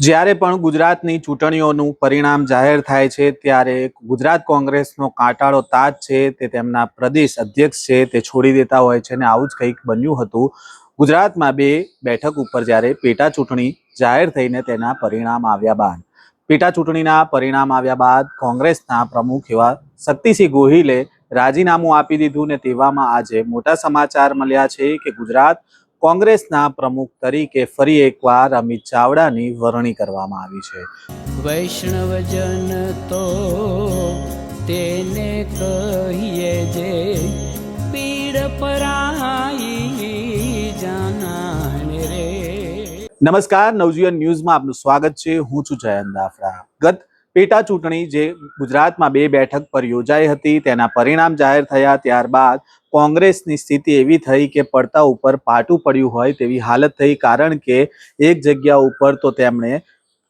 જ્યારે પણ ગુજરાતની ચૂંટણીઓનું પરિણામ જાહેર થાય છે, ત્યારે ગુજરાત કોંગ્રેસનો કાંટાળો તાજ છે, તે તેમના પ્રદેશ અધ્યક્ષ છે, તે છોડી દેતા હોય છે અને આવું જ કંઈક બન્યું હતું. ગુજરાતમાં બે બેઠક ઉપર જ્યારે પેટા ચૂંટણી જાહેર થઈને તેના પરિણામ આવ્યા બાદ, પેટા ચૂંટણીના પરિણામ આવ્યા બાદ કોંગ્રેસના પ્રમુખ એવા શક્તિસિંહ ગોહિલે રાજીનામું આપી દીધું ને તેવામાં આજે મોટા સમાચાર મળ્યા છે કે ગુજરાત કોંગ્રેસના પ્રમુખ તરીકે ફરી એકવાર અમિત ચાવડાની વરણી કરવામાં આવી છે. વૈષ્ણવજન તો તેને કહીએ જે પીડ પરાઈ જાનાને રે. નમસ્કાર નવજીવન ન્યૂઝમાં આપનું સ્વાગત છે. હું છું જયંત દાફરા ગત પેટા ચૂંટણી જે ગુજરાતમાં બે બેઠક પર યોજાઈ હતી, તેના પરિણામ જાહેર થયા ત્યારબાદ કોંગ્રેસની સ્થિતિ એવી થઈ કે પડતા ઉપર પાટું પડ્યું હોય તેવી હાલત થઈ, કારણ કે એક જગ્યા ઉપર તો તેમણે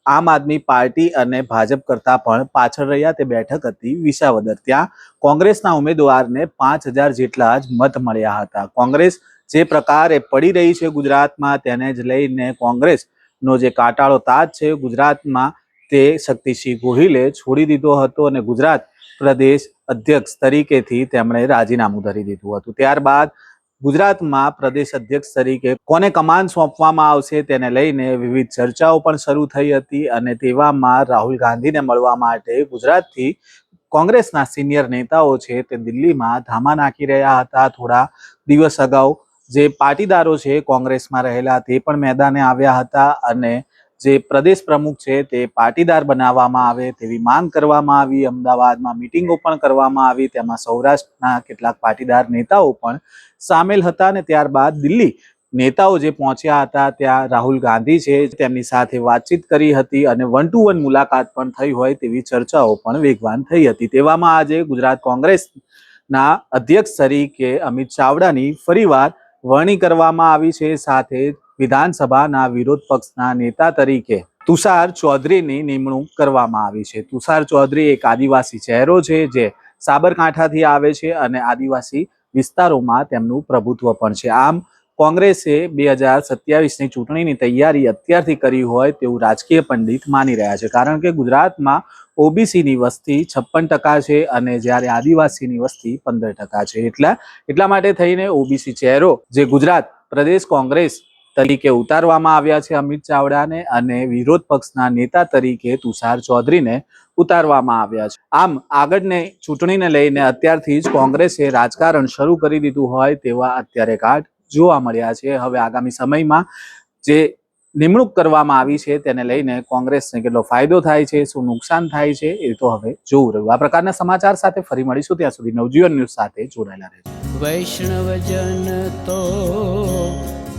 આમ આદમી પાર્ટી અને ભાજપ કરતા પણ પાછળ રહ્યા. તે બેઠક હતી વિસાવદર. ત્યાં કોંગ્રેસના ઉમેદવારને પાંચ હજાર જેટલા જ મત મળ્યા હતા. કોંગ્રેસ જે પ્રકારે પડી રહી છે ગુજરાતમાં, તેને જ લઈને કોંગ્રેસનો જે કાંટાળો તાજ છે ગુજરાતમાં તે શક્તિસિંહ ગોહિલે છોડી દીધો હતો અને ગુજરાત પ્રદેશ અધ્યક્ષ તરીકેથી તેમણે રાજીનામું ધરી દીધું હતું. ત્યારબાદ ગુજરાતમાં પ્રદેશ અધ્યક્ષ તરીકે કોને કમાન સોંપવામાં આવશે તેને લઈને વિવિધ ચર્ચાઓ પણ શરૂ થઈ હતી અને તેવામાં રાહુલ ગાંધીને મળવા માટે ગુજરાતથી કોંગ્રેસના સિનિયર નેતાઓ છે તે દિલ્હીમાં ધામા નાખી રહ્યા હતા. થોડા દિવસ અગાઉ જે પાટીદારો છે કોંગ્રેસમાં રહેલા તે પણ મેદાને આવ્યા હતા અને જે પ્રદેશ પ્રમુખ છે તે પાટીદાર બનાવવામાં આવે તેવી માંગ કરવામાં આવી. અમદાવાદમાં મિટિંગો પણ કરવામાં આવી. તેમાં સૌરાષ્ટ્રના કેટલાક પાટીદાર નેતાઓ પણ સામેલ હતા અને ત્યારબાદ દિલ્હી નેતાઓ જે પહોંચ્યા હતા, ત્યાં રાહુલ ગાંધી છે, તેમની સાથે વાતચીત કરી હતી અને વન ટુ વન મુલાકાત પણ થઈ હોય તેવી ચર્ચાઓ પણ વેગવાન થઈ હતી. તેવામાં આજે ગુજરાત કોંગ્રેસના અધ્યક્ષ તરીકે અમિત ચાવડાની ફરીવાર વરણી કરવામાં આવી છે. સાથે વિધાનસભાના વિરોધ પક્ષના નેતા તરીકે તુષાર ચૌધરીની નિમણૂક કરવામાં આવી છે. તુષાર ચૌધરી એક આદિવાસી ચહેરો છે જે સાબરકાંઠાથી આવે છે અને આદિવાસી વિસ્તારોમાં તેમનું પ્રભુત્વ પણ છે. આમ કોંગ્રેસે બે હજાર સત્યાવીસની ચૂંટણીની તૈયારી અત્યારથી કરી હોય તેવું રાજકીય પંડિત માની રહ્યા છે. કારણ કે ગુજરાતમાં ઓબીસીની વસ્તી છપ્પન ટકા છે અને જ્યારે આદિવાસીની વસ્તી પંદર ટકા છે. એટલા એટલા માટે થઈને ઓબીસી ચહેરો જે ગુજરાત, પ્રદેશ કોંગ્રેસ તરીકે ઉતારવામાં આવ્યા છે અમિત ચાવડાને અને વિરોધ પક્ષના નેતા તરીકે તુષાર ચૌધરીને ઉતારવામાં આવ્યા છે. આમ, આગળને ચૂંટણીને લઈને અત્યારથી જ કોંગ્રેસે રાજકારણ શરૂ કરી દીધું હોય તેવા અત્યારે કાઢ જોવા મળ્યા છે. હવે આગામી સમયમાં જે નિમણૂક કરવામાં આવી છે તેને લઈને કોંગ્રેસને કેટલો ફાયદો થાય છે, શું નુકસાન થાય છે એ તો હવે જોવું રહ્યું. આ પ્રકારના સમાચાર સાથે ફરી મળીશું. ત્યાં સુધી નવજીવન ન્યૂઝ સાથે જોડાયેલા રહેજો. વૈષ્ણવજન તો